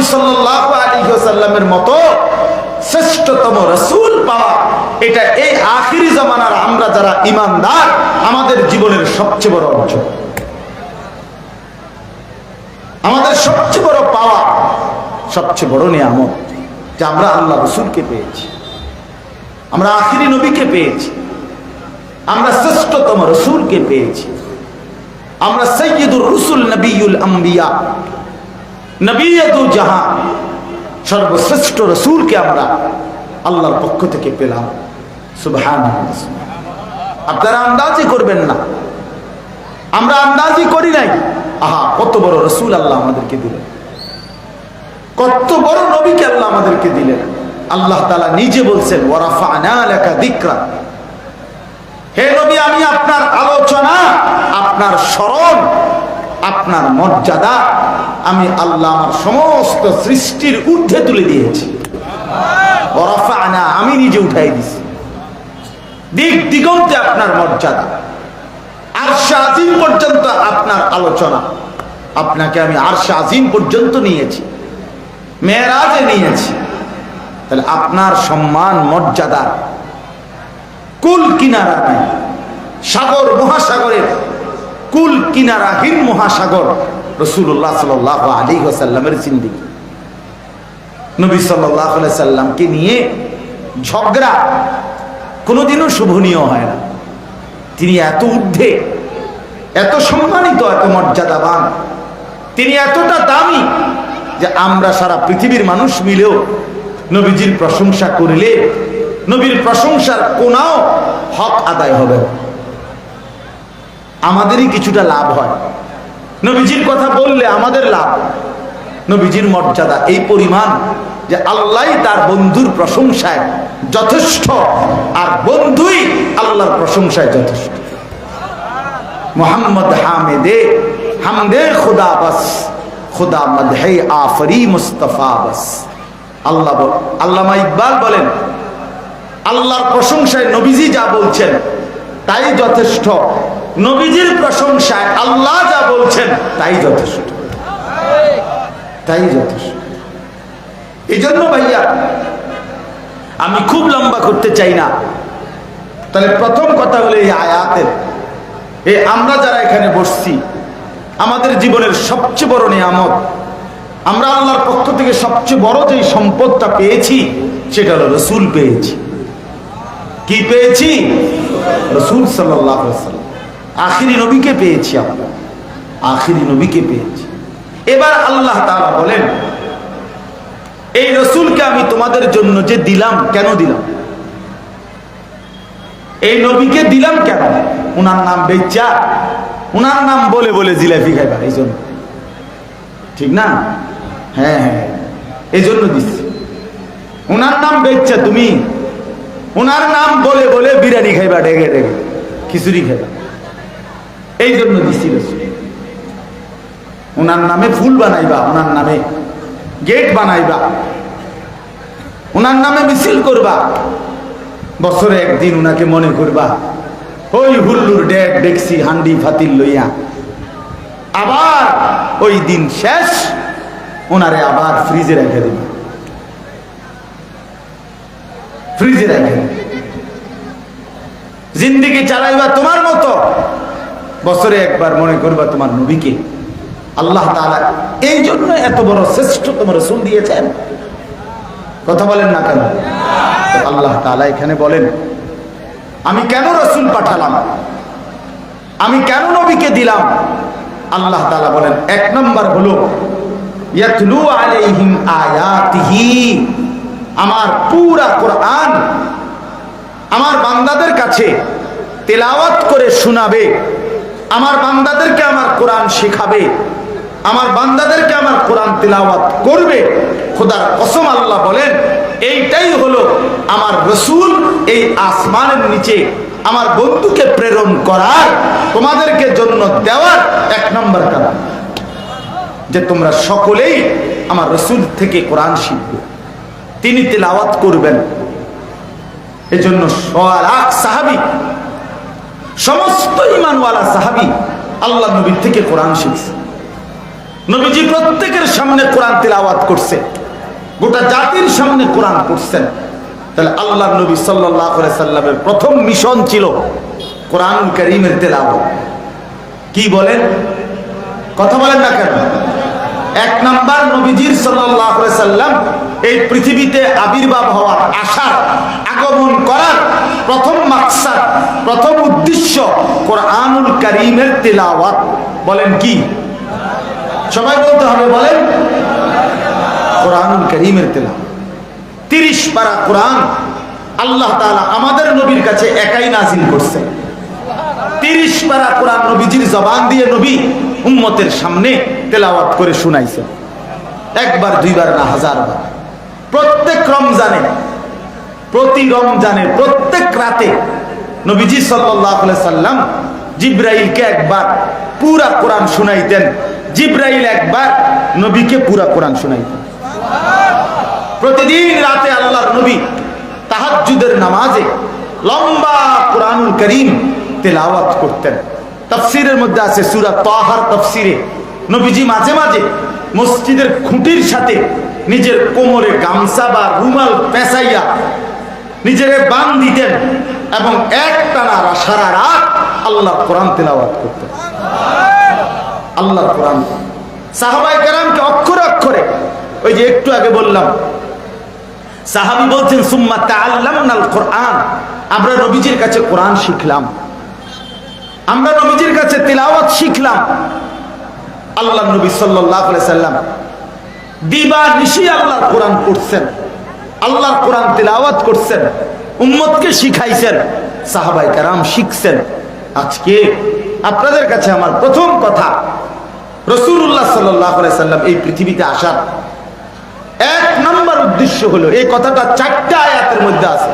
নবী সাল্লাল্লাহু আলাইহি ওয়াসাল্লামের মতো শ্রেষ্ঠতম রসুল পাওয়া এটা এই আখিরি জামানার আমরা যারা ইমানদার আমাদের জীবনের সবচেয়ে বড় অর্জন। আমাদের সবচেয়ে বড় পাওয়া, সবচেয়ে বড় নিয়ামত যে আমরা আল্লাহ রসুলকে পেয়েছি। আমরা আখিরি নবীকে পেয়েছি। আমরা শ্রেষ্ঠতম রসুলকে পেয়েছি। আমরা সৈয়দুর রসুল নবীল আম্বিয়া নবীদু জাহান। সর্বশ্রেষ্ঠ রসুলকে আমরা আল্লাহর পক্ষ থেকে পেলাম। সুবহান আপনারা আন্দাজি করবেন না। আমরা আন্দাজি করি নাই। আহা, কত বড় রসুল আল্লাহ আমাদেরকে দিলেন। কত বড় নবীকে আল্লাহ আমাদেরকে দিলেন। আল্লাহ তালা নিজে বলছেন ওরাফা লেখা দিকরা হে নবী, আমি আপনার আলোচনা, আপনার স্মরণ, আপনার মর্যাদা আমি আল্লাহ আমার সমস্ত সৃষ্টির ঊর্ধ্বে তুলে দিয়েছি। আমি নিজে উঠাই দিছি। দিক দিগন্তে আপনার মর্যাদা। আরশা আজিম পর্যন্ত আপনার আলোচনা। আপনাকে আমি আরশা আজিম পর্যন্ত নিয়েছি। মেয়েরাজে নিয়েছি। তাহলে আপনার সম্মান, মর্যাদা কুল কিনারা সাগর, মহাসাগরের কুল কিনারাহীন মহাসাগর। রসুল্লাহ সাল আলী সাল্লামের জিন্দিগি। নবী সাল্লাহ সাল্লামকে নিয়ে ঝগড়া কোনোদিনও শুভনীয় হয় না। তিনি এত ঊর্ধ্বে, এত সম্মানিত, এত মর্যাদাবান, তিনি এতটা দামি যে আমরা সারা পৃথিবীর মানুষ মিলেও নবীজির প্রশংসা করিলে নবীর প্রশংসার কোনাও হক আদায় হবে আমাদেরই কিছুটা লাভ হয়। নবীজির কথা বললে আমাদের লাভ। নবীজির মর্যাদা এই পরিমাণ যে আল্লাহ তার বন্ধুর প্রশংসায় যথেষ্ট আর বন্ধুই আল্লাহর প্রশংসায় যথেষ্ট। মোহাম্মদ হামেদে, হামদে খুদা বাস, খুদা মদহে আফরি মুস্তফা বাস। আল্লাহ আল্লামা ইকবাল বলেন, আল্লাহর প্রশংসায় নবীজি যা বলছেন তাই যথেষ্ট। নবীজির প্রশংসায় আল্লাহ বলছেন তাই যথেষ্ট। তাই যথেষ্ট। এই জন্য ভাইয়া, আমি খুব লম্বা করতে চাই না। তাহলে প্রথম কথা হলো এই আয়াতের। এই আমরা যারা এখানে বসছি, আমাদের জীবনের সবচেয়ে বড় নিয়ামত, আমরা আল্লাহর পক্ষ থেকে সবচেয়ে বড় যে সম্পদটা পেয়েছি, সেটা হলো রসুল পেয়েছি। কি পেয়েছি? রসুল সাল্লাহ আখিরি নবীকে পেয়েছি আমরা। আখিরি নবীকে পেয়েছি। এবার আল্লাহ তাআলা বলেন, এই রসুলকে আমি তোমাদের জন্য যে দিলাম, কেন দিলাম? এই নবীকে দিলাম কেন? উনার নাম বেচা উনার নাম বলে বলে জিলাপি খাইবার এই জন্য। ঠিক না? হ্যাঁ হ্যাঁ এই জন্য দিচ্ছি। উনার নাম বেচা তুমি? উনার নাম বলে বলে বিরিয়ানি খাইবা ডেকে ডেকে খিচুড়ি খাইবা। এই জন্য দিচ্ছি রসুল। উনার নামে ফুল বানাইবা, ওনার নামে গেট বানাইবা, ওনার নামে মিছিল করবা। বছরে একদিন ওনাকে মনে করবা, ওই হুল্লুর ডেক ডেকসি হান্ডি ফাতিল লইয়া। আবার ওই দিন শেষ, ওনারে আবার ফ্রিজে রেখে দিবা। ফ্রিজে রেখে। জিন্দিগি চালাইবা তোমার মতো। বছরে একবার মনে করবা তোমার নবীকে। আল্লাহ এই জন্য এত বড় শ্রেষ্ঠতম রসুল দিয়েছেন। কথা বলেন না কেন? আল্লাহ তাআলা এখানে বলেন, আমি কেন রসুল পাঠালাম? আমি কেন নবীকে দিলাম? আল্লাহ তাআলা বলেন, এক নম্বর হলো আমার পুরা কোরআন আমার বান্দাদের কাছে তেলাওয়াত করে শোনাবে, আমার বান্দাদেরকে আমার কোরআন শেখাবে। আমার বান্দাদেরকে আমার কোরআন তেলাওয়াত করবে। খোদার কসম আল্লাহ বলেন, এইটাই হলো আমার রসুল এই আসমানের নিচে আমার বন্ধুকে প্রেরণ করার, তোমাদেরকে জন্য দেওয়ার এক নম্বর কারণ। যে তোমরা সকলেই আমার রসুল থেকে কোরআন শিখবে, তিনি তেলাওয়াত করবেন। এজন্য লাখ সাহাবি, সমস্ত ইমানওয়ালা সাহাবি আল্লাহ নবীর থেকে কোরআন শিখছে। নবীজি প্রত্যেকের সামনে কোরআন তেলাওয়াত করছে। গোটা জাতির সামনে কোরআন করছেন তাহলে আল্লাহ নবী সাল্লাহ সাল্লামের প্রথম মিশন ছিল কোরআন করিমের তেলাওয়াত। কি বলেন? কথা বলেন না কেন? এক নাম্বার নবীজির সাল্লাহ সাল্লাম এই পৃথিবীতে আবির্ভাব হওয়ার আশার আগমন করার প্রথম মাকসাদ, প্রথম উদ্দেশ্য কোরআনুল করিমের তেলাওয়াত। বলেন কি? সবাই বলতে হবে, বলেন। কোরআনুল করিমের তেলাওয়াত। তিরিশ পারা কোরআন আল্লাহ তাআলা আমাদের নবীর কাছে একাই নাজিল করছে। তিরিশ পারা কোরআন নবীজির জবান দিয়ে নবী উম্মতের সামনে তেলাওয়াত করে শুনাইছে। একবার, দুইবার না, হাজারবার। প্রত্যেক রমজানে, প্রতি রমজানে, প্রত্যেক রাতে নবীজি সাল্লাহ সাল্লাম জিব্রাইলকে একবার পুরা কোরআন শুনাইতেন। জিব্রাইল একবার নবীকে পুরা কোরআন শুনাইতেন প্রতিদিন রাতে আল্লাহর নবী তাহাজ্জুদের নামাজে লম্বা কোরআনুল করিম তেলাওয়াত করতেন। তফসিরের মধ্যে আছে সুরা তাহার তফসিরে। নবীজি মাঝে মাঝে মসজিদের খুঁটির সাথে নিজের কোমরে গামছা বা রুমাল পেঁচাইয়া নিজের বান দিতেন এবং এক টানা সারা রাত আল্লাহ কোরআন তেলাওয়াত করতেন। আল্লাহ কোরআন। সাহাবাই কেরামকে অক্ষরে অক্ষরে, ওই যে একটু আগে বললাম, সাহাবি বলছেন, সুম্মা তাআল্লামনাল কোরআন। আমরা নবীজির কাছে কোরআন শিখলাম। আমরা নবীজির কাছে তিলাওয়াত শিখলাম। আল্লাহ নবী সাল্লাল্লাহু আলাইহি সাল্লাম দিবা নিশি আল্লাহর কোরআন পড়ছেন, আল্লাহর কোরআন তিলাওয়াত করছেন, উম্মতকে শিখাইছেন, সাহাবাই কারাম শিখছেন। আজকে আপনাদের কাছে আমার প্রথম কথা রসুল্লাহ সাল্লাহ সাল্লাম এই পৃথিবীতে আসার এক নম্বর উদ্দেশ্য হলো, এই কথাটা চারটা আয়াতের মধ্যে আছে।